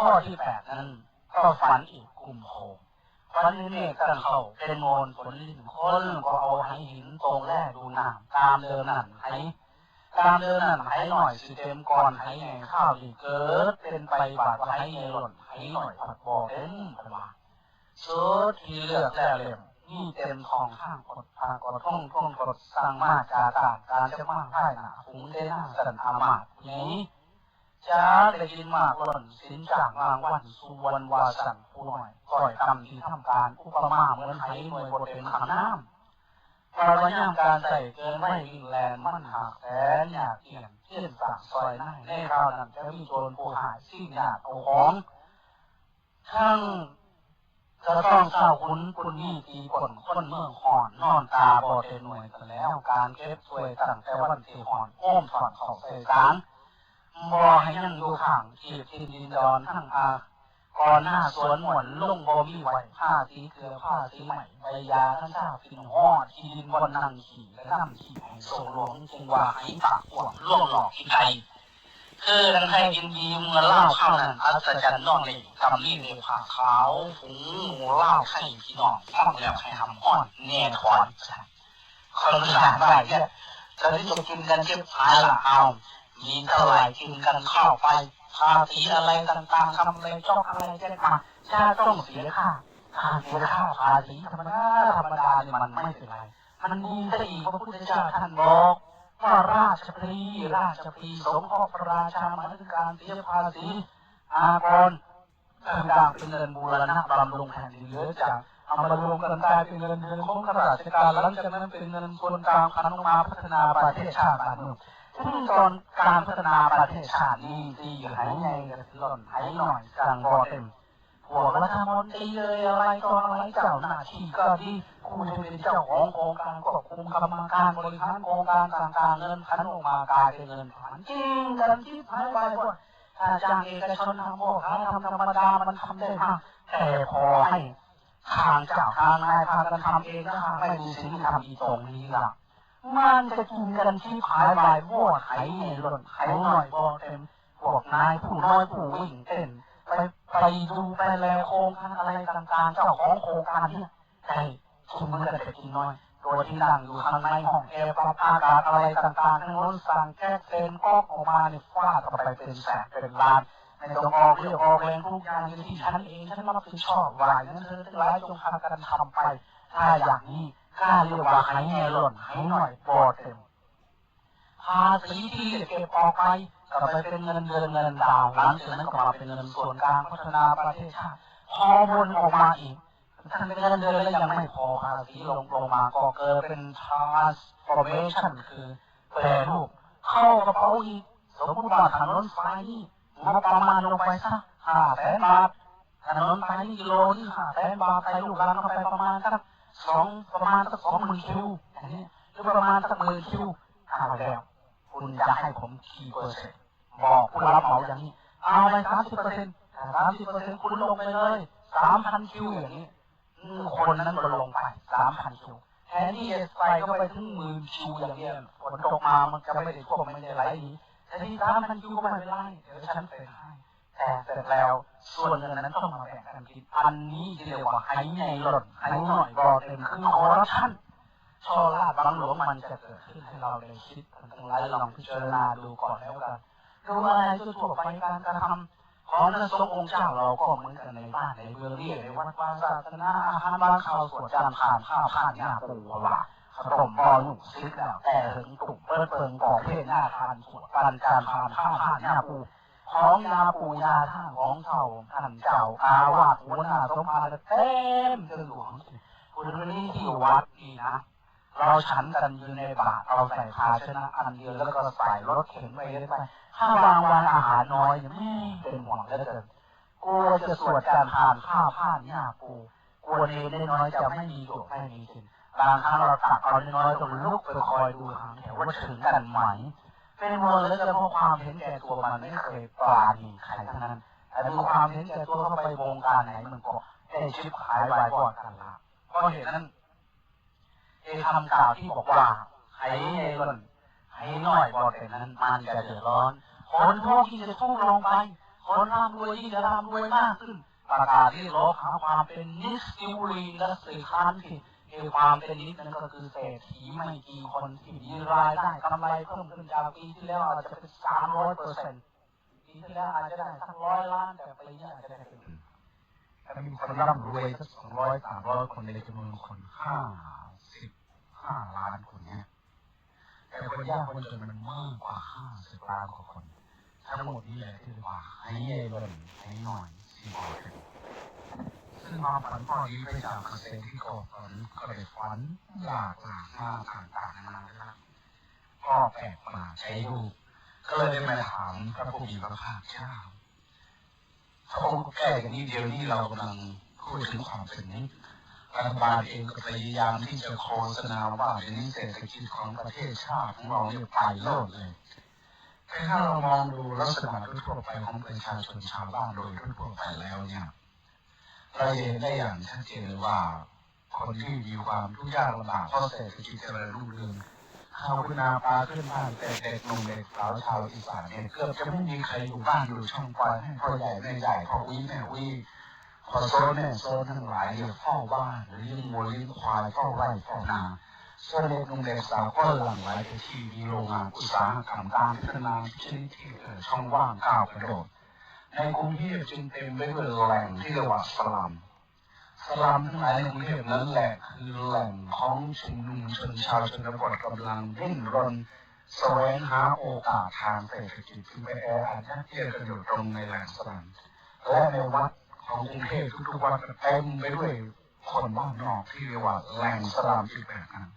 ข้อที่แปดนั้นก็ฝันอีกกลุ่มโหงฝันเมฆตั้งเข้าเป็นโมนฝนลิ่นคนก็เอาไหหินตรงแรกดูน้ำตามเดิมนั่นไหตามเดิมนั่นไหหน่อยสิเต็มก่อนไหไงข้าวดีเกิด เป็นไปบาดไหไงหล่นไหหน่อยผัดบ่อเต็มพลาเชิดที่เลือกแต่เล่มนี่เต็มทองข้างกดพากดท่องท่องกดสร้างมาจาต่างการจะมากได้หนาหุงได้หน้าสันอามาตนี้ จ้าได้ยินมากล่นสินจากวางวันสุวรรณวาสันผู้หน่อยก่อยกำที่ทำการอุปมาเหมือนไหหน่วยบทเป็นขันน้ำปรวย่ามการใส่เกินไม่วิ่งแลนมันหากแสนอยากเกี่ยนเที่ยนสากซอยหน้าในคราวนั้นจะมีโจรผู้หายสิ่งอยากเอาของทั้งจะต้องเศร้าคุ้นคุณนี่ตีผลคนเมืองหอนนอนตาบอดเป็นหน่วยกันแล้ว การเก็บช่วยตั้งแต่วันที่หอนโอ้มถอนเขาใส่สา งบ่ให้ยังอยู่ข้างขีดทินดินดอนทั้งอาก่อนหน้าสวนหมวนลุ่งบ่มีไหวผ้าสีเกลือผ้าสีใหม่ใบยาทั้งชาฟินหอดที่ดินบนนั่งขี่และนั่งขี่ให้โซหลวงคงว่าให้ปากกว้างล่วงหลอกที่ไทยคือทั้งให้ยินดีเมื่อเล่าเข้านั้นอัศจรรย์น้อนเลยทำนี่เลยผ้าขาวฝูงหมูเล่าไข่พี่น้องฟังแล้วให้ทำอ่อนแน่ถอนคนหลานได้เนี่ยจะได้จะกินกันเจ็บหายละเอา มีเท่าไหร่กินกันเข้าไปภาษีอะไรต่างๆทำอะไรจ้องอะไรแจ้งมาชาต้องเสียค่าค่าเสียค่าภาษีธรรมดาธรรมดาเนี่ยมันไม่เป็นไรมันดีซะอีกพระพุทธเจ้าท่านบอกว่าราชพลีราชพีสงเคราะห์พระราชามาถึงการเสียภาษีอากรต่างเป็นเงินบูรณะบำรุงแผ่นดินเหลือจากเอามารวมกันกลายเป็นเงินเดือนของข้าราชการหลังจากนั้นเป็นเงินส่วนกลางพันลงมาพัฒนาประเทศชาติบ้านเมือง ซึ่งตอนการพัฒนาประเทศชาตินี้ที่อยู่ไหนไงกันหล่นไหหน่อยกลางบ่อเต็มพวกรัฐมนตรีเลยอะไรก็อะไรเจ้าหน้าที่ก็ดีคุณจะเป็นเจ้าของโครงการควบคุมกรรมการบริหารโครงการต่างๆเงินพันออกมากลายเป็นเงินผ่านจริงกันที่หายไปหมดถ้าจ้างเอกชนทำโมฆะทำธรรมดามันทำได้มากแต่พอให้ทางเจ้าทางนายพากันทำเองนะไม่มีสิ่งที่ทำอีตรงนี้ล่ะ มันจะกินกันที่ผายบายบ่ไถในหล่นไถหน่อยบ่เต็มพวกนายผู้น้อยผู้วิ่งเต้นไปไปดูไปแลโครงการอะไรต่างๆเจ้าของโครงการเนี่ยใช่คุณมันก็จะกินน้อยตัวที่นั่งอยู่ข้างในห้องแอร์ปรับอากาศอะไรต่างๆทั้งนั้นสั่งแก้เต็นก๊อกออกมาเนี่ยฟาดเข้าไปเป็นแสนเป็นล้านในต้องออกเรียกออกแรงทุกอย่างที่ฉันเองฉันรับผิดชอบวายนั้นเธอทั้งหลายจงพากันทำไป ถ้าอย่างนี้ข้าเรียกว่าให้แง่หล่นให้หน่อยบอเต็มภาษีที่เก็บออกไปก็ไปเป็นเงินเดือนเงินดาวหลังจากนั้นก็มาเป็นเงินส่วนกลางพัฒนาประเทศชาติพอวนออกมาอีกท่านเป็นเงินเดือนแล้วยังไม่พอภาษีลงลงมาก็เกิดเป็น transformation คือแปรรูปเข้ากระเป๋าอีกสมมติว่าถนนไฟนี่งบประมาณลงไปสักห้าแสนบาทถนนไฟนี่กิโลนี่ห้าแสนบาทใส่ลูกหลานเข้าไปประมาณสัก สองประมาณสักสองหมื่นคิวอย่างนี้หรือประมาณสักหมื่นคิวเอาแล้ว คุณจะให้ผมกี่เปอร์เซ็นต์บอกผู้รับเหมาอย่างนี้ เอาไปสามสิบเปอร์เซ็นต์สามสิบเปอร์เซ็นต์คุณลงไปเลยสามพันคิวอย่างนี้คนนั้นก็ลงไปสามพันคิวแทนที่จะใส่เข้าไปถึงหมื่นคิวอย่างเงี้ยฝนตกมามันจะไม่ได้ท่วมไม่ได้ไหลนีแต่ที่สามพันคิวก็ไม่เป็นไรเดี๋ยวฉันเป็นให้ แต่เสร็จแล้ว ส่วนเงินนั้นต้องมาแบ่งกันกินอันนี้เรียกว่าไห้ในหล่นไห้หน่อยบอเต็มคือคอร์รัปชันช่อลาดบังหลวงมันจะเกิดขึ้นให้เราได้คิดทั้งหลายลองพิจารณาดูก่อนแล้วกันดูอะไรทั่วไปการกระทำของพระสงฆ์องค์เจ้าเราก็เหมือนกันในบ้านในเมืองเรียกในวัดวาศาสนาอาหารบางข่าวสวดจานผ่านข้าวผ่านหน้าปูว่าขนมบอลหนุ่มซิกแล้วแต่ถึงตุ่มเปิดเปิงของเพศหน้าทานสวดการจานผ่านข้าวผ่านหน้าปู ของยาปูยาท่าของเท่าท่านเจ้าอาวาสหัวหน้าสมภารเต็มเจนหลวงคุณนี่ที่วัดนี่นะเราฉันกันอยู่ในบาตรเราใส่ภาชนะอันเดียวแล้วก็ใส่รถเข็นไปได้ไปถ้าบางวันอาหารน้อยเนี่ยไม่เป็นห่วงเหลือเกินกลัวจะสวดการทานข้าวผ้าหน้าปูกลัวเนรน้อยจะไม่มีจบไม่มีกินบางครั้งเราตักเอาน้อยต้องลุกไปคอยดูหางแถวว่าถึงกันไหม เป็นมลแล้วจะเพราะความเห็นแก่ตัวมันไม่เคยปราณีใครทั้งนั้นแต่มีความเห็นแก่ตัวเข้าไปวงการไหนมันก็ได้ชิบหายวายบอดกันละเพราะเหตุนั้นเอคำกล่าวที่บอกว่าให้ในหล่นให้น้อยบอดแต่นั้นมันจะเดือดร้อนคนทุกข์ที่จะทุกข์ลงไปคนร่ำรวยยิ่จะร่ำรวยมากขึ้นประกาศที่ร้องหาความเป็นนิสติวรีและสื่อคานที่ คือความเป็นนิสนั่นก็คือเศรษฐีไม่กี่คนที่มีรายได้กำไรเพิ่มขึ้นจากปีที่แล้วอาจจะเป็นสามร้อยเปอร์เซ็นต์ปีที่แล้วอาจจะได้สักร้อยล้านแต่ปีนี้อาจจะได้เป็นถ้ามีคนร่ำรวยสักสองร้อยสามร้อยคนในจำนวนคนห้าสิบห้าล้านคนเนี้ยแต่คนยากคนจนมันมากกว่าห้าสิบล้านกว่าคน ทั้งหมดนี้แหละที่เรียกว่าให้เย่ล่นให้หน่อยสี่บอถึง ซึ่งความฝันข้อนี้ไปจากเกษตรที่ก่อฝันก็เลยฝันหลากหลายมาต่างๆนานาก็แปลกประหลาดใช้รูปก็เลยได้มาถามพระผู้มีพระภาคเจ้าพระองค์แก้กันนี้เดียวนี้เรากำลังพูดถึงความเป็นนี้รัฐบาลเองก็พยายามที่จะโฆษณาว่าเดี๋ยวนี้เศรษฐกิจของประเทศชาติของเราเนี่ยไปโลดเลยถ้าเรามองดูลักษณะทั่วไปของประชาชนชาวบ้านโดยทั่วไปแล้วเนี่ย เราเห็นได้อย่างชัดเจนเลยว่า คนที่มีความทุกข์ยากลำบากเพราะเศรษฐกิจเจริญรุ่งเรืองข้าวขึ้นนาปลาขึ้นบ้านแต่เด็กหนุ่มเด็กสาวชาวอีสานเนี่ยเกือบจะไม่มีใครอยู่บ้านอยู่ช่องปลายให้พ่อใหญ่แม่ใหญ่พ่อวิแม่วิพอโซนแม่โซนทั้งหลายเนี่ยเฝ้าบ้านเลี้ยงวัวเลี้งควายเฝ้าไร่เฝ้านาส่วนเด็กหนุ่มเด็กสาวก็หลั่งไหลไปที่มีโรงงานอุตสาหกรรมการพัฒนาชนิดที่เกิดช่องว่างก้าวกระโดด ในกรุงเทพจึงเต็มไปด้วยแหล่งที่เรียกว่าสลัมสลัมทั้งหลายในกรุงเทพนั้นแหละคือแหล่งของชุมนุมชนชาวชนบทกำลังดิ้นรนแสวงหาโอกาสทางเศรษฐกิจที่ไปแออัดยัดเยียดกันอยู่ตรงในแหล่งสลัมและในวัดของกรุงเทพทุกๆวัดเต็มไปด้วยคนบ้านนอกที่เรียกว่าแหล่งสลัมที่แบบนั้น